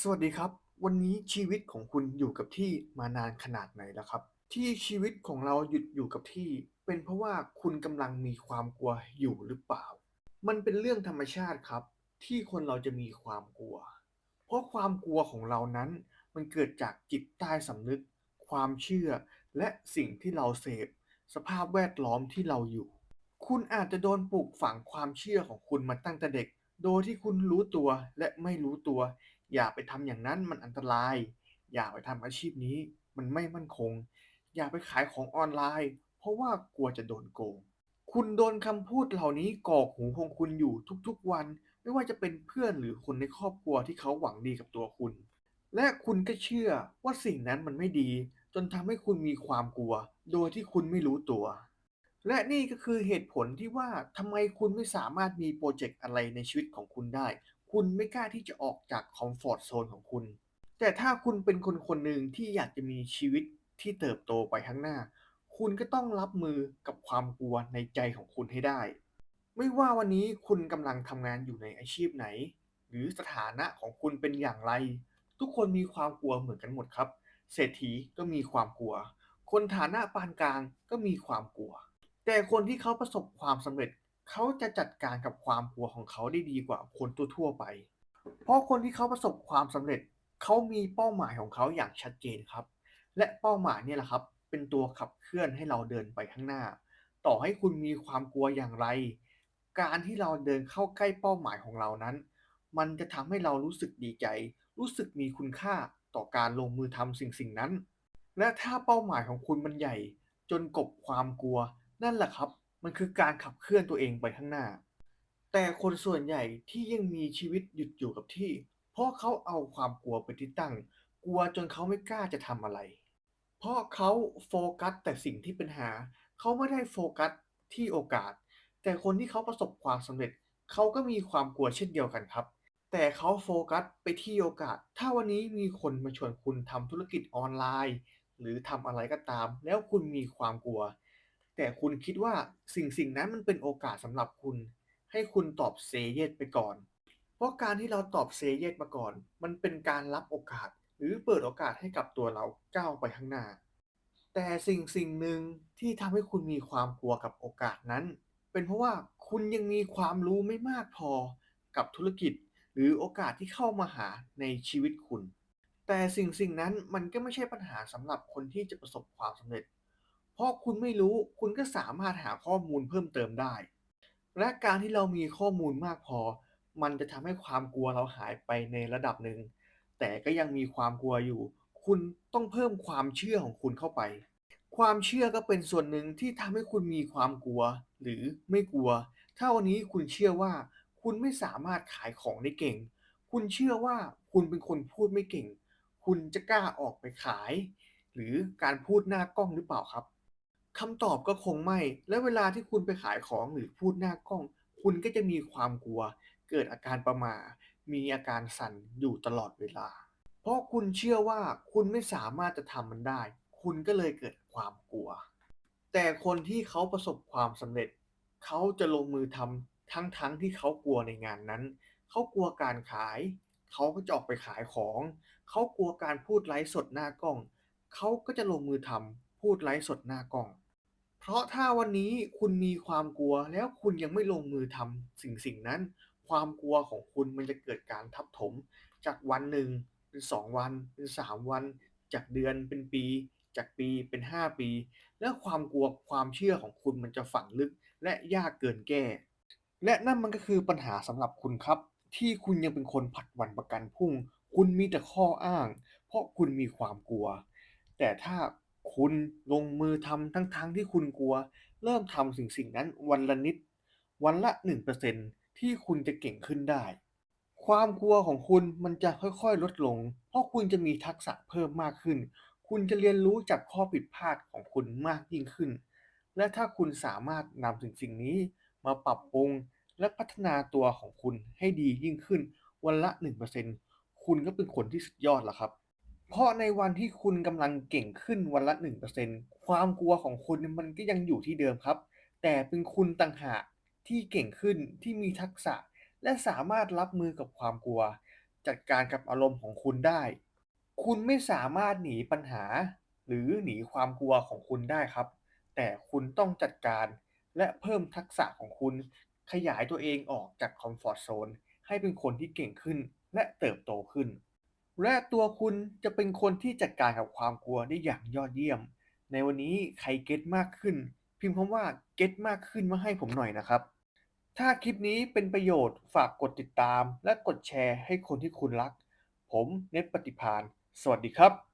สวัสดีครับ วันนี้ชีวิตของคุณอยู่กับที่มานานขนาดไหนแล้วครับ?ที่ชีวิตของเราหยุดอยู่กับที่ เป็นเพราะว่าคุณกำลังมีความกลัวอยู่หรือเปล่า?มันเป็นเรื่องธรรมชาติครับ ที่คนเราจะมีความกลัว เพราะความกลัวของเรานั้น มันเกิดจากจิตใต้สำนึก ความเชื่อ และสิ่งที่เราเสพ สภาพแวดล้อมที่เราอยู่ คุณอาจจะโดนปลูกฝังความเชื่อของคุณมาตั้งแต่เด็ก โดยที่คุณรู้ตัวและไม่รู้ตัว อย่าไปทำอย่างนั้นมันอันตราย อย่าไปทำอาชีพนี้มันไม่มั่นคง อย่าไปขายของออนไลน์ เพราะว่ากลัวจะโดนโกง คุณโดนคำพูดเหล่านี้กอกหูของคุณอยู่ทุกๆวัน ไม่ว่าจะเป็นเพื่อนหรือคนในครอบครัวที่เขาหวังดีกับตัวคุณ และคุณก็เชื่อว่าสิ่งนั้นมันไม่ดี จนทำให้คุณมีความกลัว โดยที่คุณไม่รู้ตัว และนี่ก็คือเหตุผลที่ว่าทำไมคุณไม่สามารถมีพรเจกต์อะไรในชีวิตของคุณได้ คุณไม่กล้าที่จะออกจากคอมฟอร์ตโซนของคุณ แต่ถ้าคุณเป็นคนคนหนึ่งที่อยากจะมีชีวิตที่เติบโตไปข้างหน้า คุณก็ต้องรับมือกับความกลัวในใจของคุณให้ได้ ไม่ว่าวันนี้คุณกำลังทำงานอยู่ในอาชีพไหน หรือสถานะของคุณเป็นอย่างไร ทุกคนมีความกลัวเหมือนกันหมดครับ เศรษฐีก็มีความกลัว คนฐานะปานกลางก็มีความกลัว แต่คนที่เขาประสบความสำเร็จ เขาจะจัดการกับความกลัวของเขาได้ดีกว่าคนทั่วๆไป เพราะคนที่เขาประสบความสำเร็จเขามีเป้าหมายของเขาอย่างชัดเจนครับ และเป้าหมายเนี่ยแหละครับ เป็นตัวขับเคลื่อนให้เราเดินไปข้างหน้า ต่อให้คุณมีความกลัวอย่างไร การที่เราเดินเข้าใกล้เป้าหมายของเรานั้น มันจะทำให้เรารู้สึกดีใจ รู้สึกมีคุณค่าต่อการลงมือทำสิ่งๆนั้น และถ้าเป้าหมายของคุณมันใหญ่ จนกบความกลัว นั่นแหละครับ มันคือการขับเคลื่อนตัวเองไปข้างหน้า แต่คนส่วนใหญ่ที่ยังมีชีวิตหยุดอยู่กับที่ เพราะเขาเอาความกลัวเป็นที่ตั้ง กลัวจนเขาไม่กล้าจะทำอะไร เพราะเขาโฟกัสแต่สิ่งที่เป็นหา เขาไม่ได้โฟกัสที่โอกาส แต่คนที่เขาประสบความสำเร็จ เขาก็มีความกลัวเช่นเดียวกันครับ แต่เขาโฟกัสไปที่โอกาส ถ้าวันนี้มีคนมาชวนคุณทำธุรกิจออนไลน์ หรือทำอะไรก็ตาม แล้วคุณมีความกลัว แต่คุณคิดว่าสิ่งๆนั้นมันเป็นโอกาสสำหรับคุณ ให้คุณตอบ Say Yes ไปก่อน เพราะการที่เราตอบ Say Yes มาก่อน มันเป็นการรับโอกาส หรือเปิดโอกาสให้กับตัวเราก้าวไปข้างหน้า แต่สิ่งๆหนึ่งที่ทำให้คุณมีความกลัวกับโอกาสนั้น เป็นเพราะว่าคุณยังมีความรู้ไม่มากพอกับธุรกิจ หรือโอกาสที่เข้ามาหาในชีวิตคุณ แต่สิ่งๆนั้นมันก็ไม่ใช่ปัญหาสำหรับคนที่จะประสบความสำเร็จ เพราะคุณไม่รู้คุณก็สามารถหาข้อมูลเพิ่มเติมได้ และการที่เรามีข้อมูลมากพอ มันจะทำให้ความกลัวเราหายไปในระดับหนึ่ง แต่ก็ยังมีความกลัวอยู่ คุณต้องเพิ่มความเชื่อของคุณเข้าไป ความเชื่อก็เป็นส่วนหนึ่งที่ทำให้คุณมีความกลัวหรือไม่กลัว ถ้าวันนี้คุณเชื่อว่า คุณไม่สามารถขายของได้เก่ง คุณเชื่อว่าคุณเป็นคนพูดไม่เก่ง คุณจะกล้าออกไปขาย หรือการพูดหน้ากล้องหรือเปล่าครับ? คำตอบก็คงไม่ และเวลาที่คุณไปขายของหรือพูดหน้ากล้อง คุณก็จะมีความกลัว เกิดอาการประหม่า มีอาการสั่นอยู่ตลอดเวลา เพราะคุณเชื่อว่าคุณไม่สามารถจะทำมันได้ คุณก็เลยเกิดความกลัว แต่คนที่เขาประสบความสำเร็จ เขาจะลงมือทำทั้งๆที่เขากลัวในงานนั้น เขากลัวการขาย เขาก็จะออกไปขายของ เขากลัวการพูดไลฟ์สดหน้ากล้อง เขาก็จะลงมือทำพูดไลฟ์สดหน้ากล้อง ราะถ้าวันนี้คุณมีความกลัวแล้วคุณยังไม่ลงมือทำสิ่งๆนั้น ความกลัวของคุณมันจะเกิดการทับถม จากวันหนึ่งเป็น2วันเป็น3วัน จากเดือนเป็นปี จากปีเป็น5ปี แล้วความกลัวความเชื่อของคุณมันจะฝังลึก และยากเกินแก้ และนั่นมันก็คือปัญหาสำหรับคุณครับ ที่คุณยังเป็นคนผัดวันประกันพรุ่ง คุณมีแต่ข้ออ้าง เพราะคุณมีความกลัว แต่ถ้า คุณลงมือทำทั้งๆที่คุณกลัว เริ่มทำสิ่งๆนั้นวันละนิด วันละ 1%ที่คุณจะเก่งขึ้นได้ ความกลัวของคุณมันจะค่อยๆ ลดลง เพราะคุณจะมีทักษะเพิ่มมากขึ้น คุณจะเรียนรู้จากข้อผิดพลาดของคุณมากยิ่งขึ้น และถ้าคุณสามารถนำสิ่งๆนี้ มาปรับปรุงและพัฒนาตัวของคุณให้ดียิ่งขึ้น วันละ 1%คุณก็เป็นคนที่สุดยอดแล้วครับ เพราะในวันที่คุณกำลังเก่งขึ้นวันละ 1%ความกลัวของคุณมันก็ยังอยู่ที่เดิมครับ แต่เป็นคุณต่างหากที่เก่งขึ้นที่มีทักษะ และสามารถรับมือกับความกลัว จัดการกับอารมณ์ของคุณได้ คุณไม่สามารถหนีปัญหา หรือหนีความกลัวของคุณได้ครับ แต่คุณต้องจัดการและเพิ่มทักษะของคุณ ขยายตัวเองออกจากคอมฟอร์ตโซนให้เป็นคนที่เก่งขึ้นและเติบโตขึ้น และตัวคุณจะเป็นคนที่จัดการกับความกลัวได้อย่างยอดเยี่ยม ในวันนี้ใครเก็ตมากขึ้น พิมพ์คำว่าเก็ตมากขึ้นมาให้ผมหน่อยนะครับ ถ้าคลิปนี้เป็นประโยชน์ฝากกดติดตาม และกดแชร์ให้คนที่คุณรัก ผมเน็ตปฏิพาน สวัสดีครับ